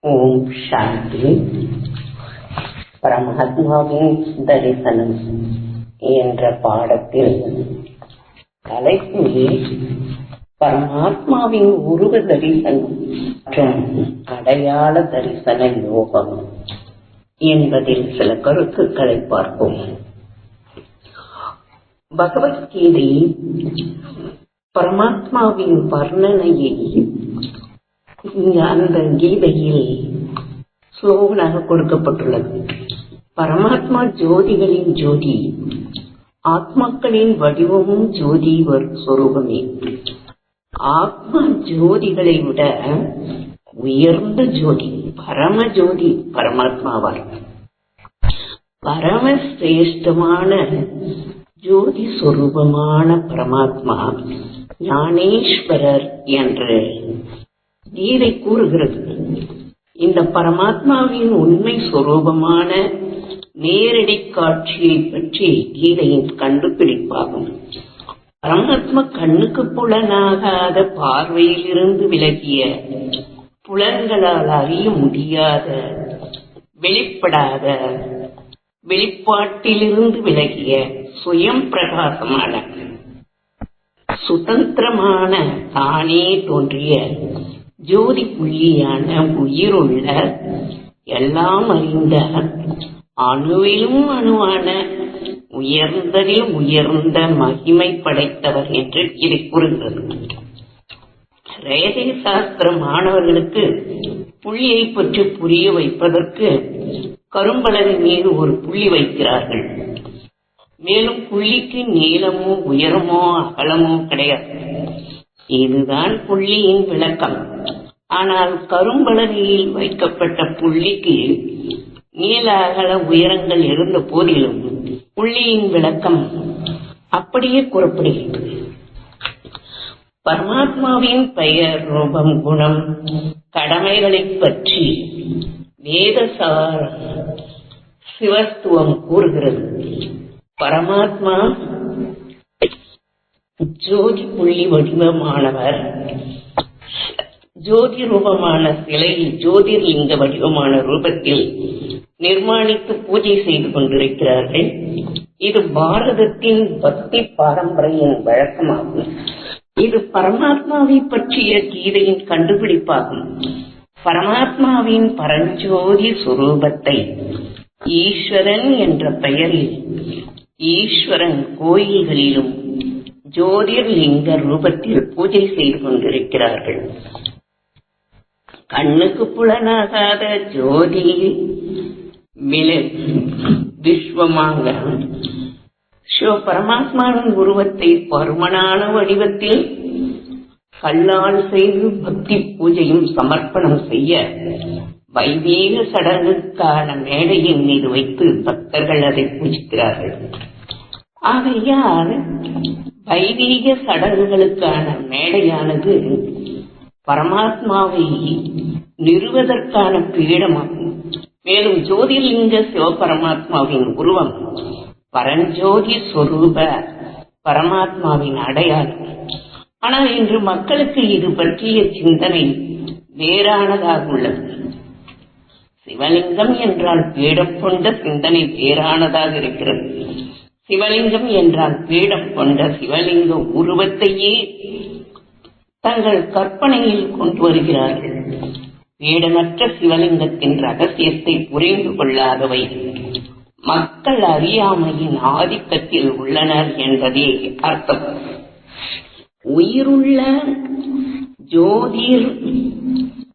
ஓம் சாந்தி பரமாத்மாவின் தரிசனம் என்ற பாடத்தில் தலைப்பு பரமாத்மாவின் உருவ தரிசனம் மற்றும் அடையாள தரிசன யோகம் என்பதில் சில கருத்துக்களை பார்ப்போம். பகவத்கீதை பரமாத்மாவின் வர்ணனையை இங்க அந்த கீதையில் ஸ்லோகனாக கொடுக்கப்பட்டுள்ளது. பரமாத்மா ஜோதிகளின் ஜோதி. ஆத்மாக்களின் வடிவமும் ஜோதி சொரூபமே. ஆத்மா ஜோதிகளை விட உயர்ந்த ஜோதி பரம ஜோதி பரமாத்மாவார். பரமசிரேஷ்டமான ஜோதி சொரூபமான பரமாத்மா ஞானேஸ்வரர் என்று கீதை கூறுகிறது. இந்த பரமாத்மாவின் உண்மை சுரூபமான நேரடி காட்சியை பற்றி கீதையின் கண்டுபிடிப்பாகும். பரமாத்மா கண்ணுக்கு புலனாகாத பார்வையிலிருந்து விலகிய புலன்களால் அறிய முடியாத வெளிப்படாத வெளிப்பாட்டிலிருந்து விலகிய சுயம் பிரகாசமான சுதந்திரமான தானே தோன்றிய ஜோதி புள்ளியான உயிருள்ள எல்லாம் அறிந்த அணுவிலும் அணுவான உயர்ந்ததில் உயர்ந்த மகிமை படைத்தவர் என்று இதை கூறுகிறது. ரேகை சாஸ்திர மாணவர்களுக்கு புள்ளியை பற்றி புரிய வைப்பதற்கு கரும்பலகை மீது ஒரு புள்ளி வைக்கிறார்கள். மேலும் புள்ளிக்கு நீளமோ உயரமோ அகலமோ கிடையாது. இதுதான் புள்ளியின் விளக்கம். ஆனால் கரும்பலகையில் வைக்கப்பட்ட புள்ளிக்கு நீல அகல உயரங்கள் இருந்த போதிலும் புள்ளியின் விளக்கம் அப்படியே கூறப்படுகிறது பரமாத்மாவின் பெயர் ரூபம் குணம் கடமைகளை பற்றி வேதசார சிவத்துவம் கூறுகிறது. பரமாத்மா ஜோதி புள்ளி வடிவமானவர். ஜோதி ரூபமான சிலை ஜோதிர்லிங்க வடிவமான ரூபத்தில் நிர்மாணித்து பூஜை செய்து கொண்டிருக்கிறார்கள். இது பாரதத்தின் பக்தி பாரம்பரியின் வழக்கமாகும். இது பரமாத்மாவை பற்றிய கீதையின் கண்டுபிடிப்பாகும். பரமாத்மாவின் பரஞ்சோதி சுரூபத்தை ஈஸ்வரன் என்ற பெயரில் ஈஸ்வரன் கோயில்களிலும் ஜோதிர்லிங்க ரூபத்தில் பூஜை செய்து கொண்டிருக்கிறார்கள். கண்ணுக்கு புலனாகாத ஜோதி. விஸ்வமாக. சிவ பரமாத்மாவின் உருவத்தை பருமனான வடிவத்தில் கல்லால் செய்து பக்தி பூஜையும் சமர்ப்பணம் செய்ய வைதீக சடங்குக்கான மேடையின் மீது வைத்து பக்தர்கள் அதை பூஜிக்கிறார்கள். ஆகையால் வைதீக சடங்குகளுக்கான மேடையானது பரமாத்மாவை நிறுவதற்கான பீடமாகும். மேலும் ஜோதிர்லிங்க சிவபரமாத்மாவின் உருவம் பரஞ்சோதி சொரூப பரமாத்மாவின் அடையாளம். ஆனால் இன்று மக்களுக்கு இது பற்றிய சிந்தனை வேறானதாக உள்ளது. சிவலிங்கம் என்றால் பீடம் கொண்ட சிந்தனை வேறானதாக இருக்கிறது. சிவலிங்கம் என்றால் பீடம் கொண்ட சிவலிங்க உருவத்தையே தங்கள் கற்பனையில் கொண்டு வருகிறார்கள். பீடமற்ற சிவலிங்கத்தின் ரகசியத்தை புரிந்து கொள்ளாதவை. மக்கள் அறியாமையின் ஆதிக்கத்தில் உள்ளனர் என்பதே அர்த்தம். உயிருள்ள ஜோதிர்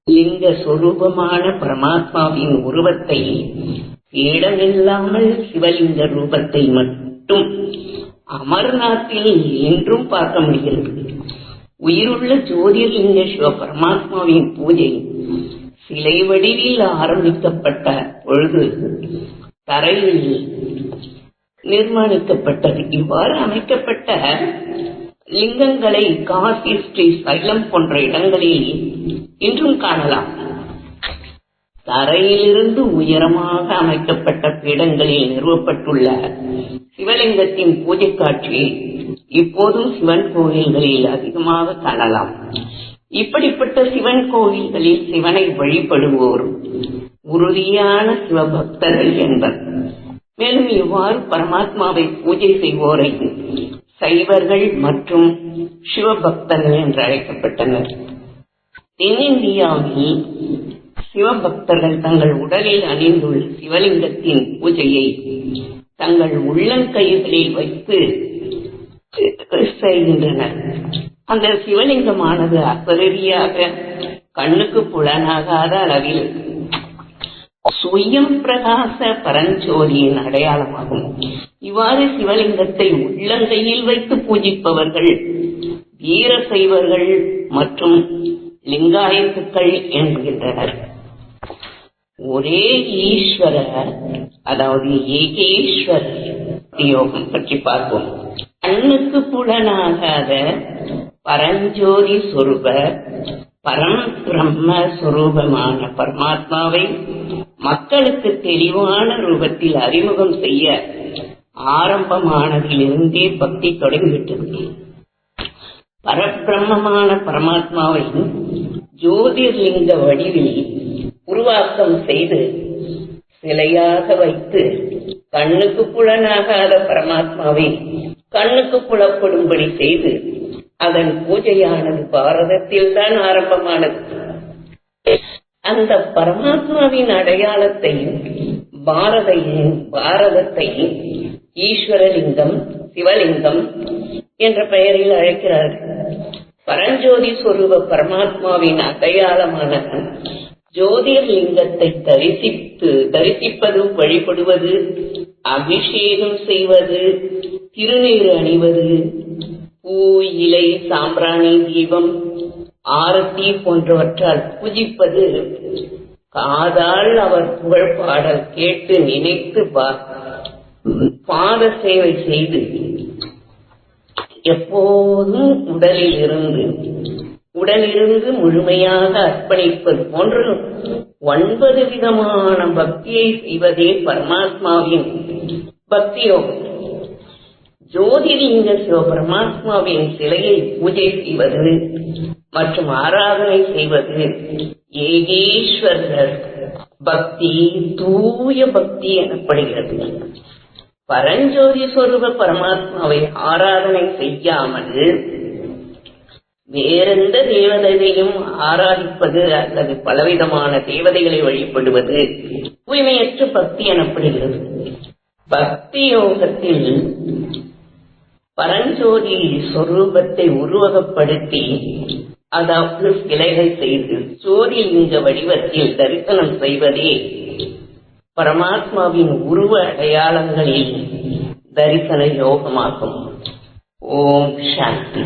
லிங்க சொரூபமான பரமாத்மாவின் உருவத்தை இடமில்லாமல் சிவலிங்க ரூபத்தை மட்டும் அமர்நாத்தில் என்றும் பார்க்க முடிகிறது. உயிருள்ள ஜோதிர்லிங்க சிவ பரமாத்மாவின் பூஜை சிலை வடிவில் ஆரம்பிக்கப்பட்ட பொழுது தரையில் நிர்மாணிக்கப்பட்டது. இவ்வாறு அமைக்கப்பட்ட லிங்கங்களை காசி ஸ்ரீ சைலம் போன்ற இடங்களில் இன்றும் காணலாம். தரையிலிருந்து உயரமாக அமைக்கப்பட்ட பீடங்களில் நிறுவப்பட்டுள்ள சிவலிங்கத்தின் பூஜை காட்சியை இப்போதும் சிவன் கோயில்களில் அதிகமாக காணலாம். இப்படிப்பட்ட சிவன் கோவில்களில் சிவனை வழிபடுவோர் உறுதியான சிவபக்தர்கள் என்பர். மேலும் இவ்வாறு பரமாத்மாவை பூஜை செய்வோரை சைவர்கள் மற்றும் சிவபக்தர்கள் என்று அழைக்கப்பட்டனர். தென்னிந்தியாவில் சிவபக்தர்கள் தங்கள் உடலில் அணிந்துள்ள சிவலிங்கத்தின் பூஜையை தங்கள் உள்ளங்கைகளில் வைத்து செய்கின்றனர் அந்த சிவலிங்கமானது அசரீரியாக கண்ணுக்கு புலனாகாத அளவில் சுயம் பிரகாச பரஞ்சோதியின் அடையாளமாகும். இவ்வாறு சிவலிங்கத்தை உள்ளங்கையில் வைத்து பூஜிப்பவர்கள் வீர சைவர்கள் மற்றும் லிங்காயத்துக்கள் என்கின்றனர். ஒரே ஈஸ்வர அதாவது ஏகேஸ்வரர் யோகம் பற்றி பார்ப்போம். கண்ணுக்கு புலனாகாத பரஞ்சோதி சொரூப பரம் பிரம்ம சுரூபமான பரமாத்மாவை மக்களுக்கு தெளிவான ரூபத்தில் அறிமுகம் செய்ய ஆரம்பமானதிலிருந்தே பக்தி தொடங்கிவிட்டது. பரபிரம்மமான பரமாத்மாவை ஜோதிர்லிங்க வடிவில் உருவாக்கம் செய்து சிலையாக வைத்து கண்ணுக்கு புலனாகாத பரமாத்மாவை கண்ணுக்கு புலப்படும்படி செய்து அதன் பூஜையானது பாரதத்தில் தான் ஆரம்பமானது. அந்த பரமாத்மாவின் அடையாளத்தையும் பாரதையும் பாரதத்தையும் ஈஸ்வரலிங்கம் சிவலிங்கம் என்ற பெயரில் அழைக்கிறார்கள் பரஞ்சோதி சொரூப பரமாத்மாவின் அடையாளமான ஜோதிர்லிங்கத்தை தரிசித்து தரிசிப்பதும் வழிபடுவது அபிஷேகம் செய்வது திருநீர் அணிவது. பூ இலை சாம்பிராணி தீபம் ஆரத்தி போன்றவற்றால் பூஜிப்பது. காதால் அவர் புகழ் பாடல் கேட்டு நினைத்து பாத சேவை செய்து எப்போதும் உடலில் இருந்து உடலிருந்து முழுமையாக அர்ப்பணிப்பது போன்று ஒன்பது விதமான பக்தியை செய்வதே பரமாத்மாவின் பக்தி யோகம் ஜோதிலிங்க சிவபரமாத்மாவின் சிலையை பூஜை செய்வது மற்றும் ஆராதனை செய்வது ஏகேஸ்வரர் பக்தி தூய பக்தி எனப்படுகிறது. பரஞ்சோதி சொரூப பரமாத்மாவை ஆராதனை செய்யாமல் வேறெந்த தேவதையையும் ஆராதிப்பது அல்லது பலவிதமான தேவதைகளை வழிபடுவது தூய்மையற்ற பக்தி எனப்படுகிறது. பக்தி யோகத்தில் பரஞ்சோதி சொரூபத்தை உருவகப்படுத்தி அதாவது சிலைகள் செய்து ஜோதிலிங்க வடிவத்தில் தரிசனம் செய்வதே பரமாத்மாவின் உருவ அடையாளங்களில் தரிசன யோகமாகும். ஓம் சாந்தி.